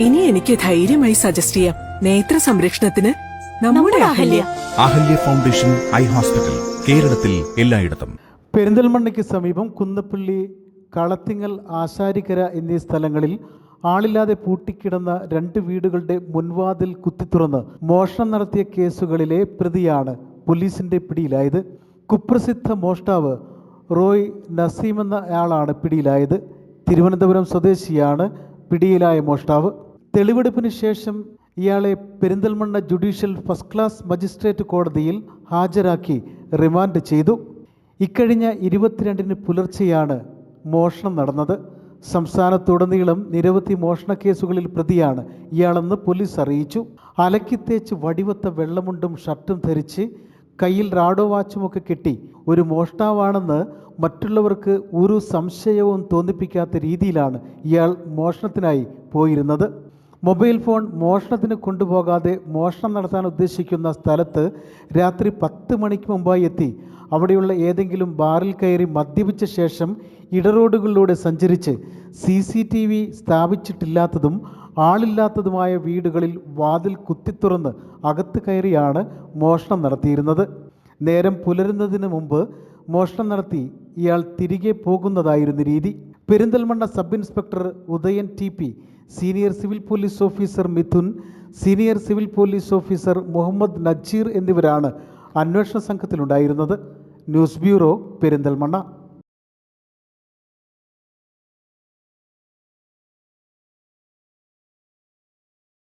ഇനി എനിക്ക് ധൈര്യമായി സജസ്റ്റ് ചെയ്യാം. നേത്ര സംരക്ഷണത്തിന് നമ്മുടെ Ahalya. Ahalya. Foundation eye hospital കേരളത്തിൽ എല്ലായിടത്തും. പെരിന്തൽമണ്ണയ്ക്ക് സമീപം കുന്നപ്പള്ളി കളത്തിങ്ങൽ ആശാരിക്കര എന്നീ സ്ഥലങ്ങളിൽ ആളില്ലാതെ പൂട്ടിക്കിടന്ന രണ്ട് വീടുകളുടെ മുൻവാതിൽ കുത്തിത്തുറന്ന് മോഷണം നടത്തിയ കേസുകളിലെ പ്രതിയാണ് പോലീസിന്റെ പിടിയിലായത്. കുപ്രസിദ്ധ മോഷ്ടാവ് റോയ് നസീം എന്നയാളാണ് ആളാണ് പിടിയിലായത്. തിരുവനന്തപുരം സ്വദേശിയാണ് പിടിയിലായ മോഷ്ടാവ്. തെളിവെടുപ്പിന് ശേഷം ഇയാളെ Perinthalmanna judicial first class magistrate കോടതിയിൽ ഹാജരാക്കി റിമാൻഡ് ചെയ്തു. ഇക്കഴിഞ്ഞ ഇരുപത്തിരണ്ടിന് പുലർച്ചെയാണ് മോഷണം നടന്നത്. സംസ്ഥാനത്തുടനീളം നിരവധി മോഷണ കേസുകളിൽ പ്രതിയാണ് ഇയാളെന്ന് പോലീസ് അറിയിച്ചു. അലക്കിത്തേച്ച് വടിവത്ത വെള്ളമുണ്ടും ഷർട്ടും ധരിച്ച് കയ്യിൽ റാഡോ വാച്ചുമൊക്കെ കെട്ടി ഒരു മോഷ്ടാവാണെന്ന് മറ്റുള്ളവർക്ക് ഒരു സംശയവും തോന്നിപ്പിക്കാത്ത രീതിയിലാണ് ഇയാൾ മോഷണത്തിനായി പോയിരുന്നത്. മൊബൈൽ ഫോൺ മോഷണത്തിന് കൊണ്ടുപോകാതെ മോഷണം നടത്താൻ ഉദ്ദേശിക്കുന്ന സ്ഥലത്ത് രാത്രി പത്ത് മണിക്ക് മുമ്പായി എത്തി. അവിടെയുള്ള ഏതെങ്കിലും ബാറിൽ കയറി മദ്യപിച്ച ശേഷം ഇടറോഡുകളിലൂടെ സഞ്ചരിച്ച് സി സി ടി വി സ്ഥാപിച്ചിട്ടില്ലാത്തതും ആളില്ലാത്തതുമായ വീടുകളിൽ വാതിൽ കുത്തിത്തുറന്ന് അകത്ത് കയറിയാണ് മോഷണം നടത്തിയിരുന്നത്. നേരം പുലരുന്നതിന് മുമ്പ് മോഷണം നടത്തി ഇയാൾ തിരികെ പോകുന്നതായിരുന്നു രീതി. Perinthalmanna sub inspector Udayan T P senior civil police officer Mithun senior civil police officer Muhammad Najeer എന്നിവരാണ് അന്വേഷണ സംഘത്തിലുണ്ടായിരുന്നത്. News bureau Perinthalmanna.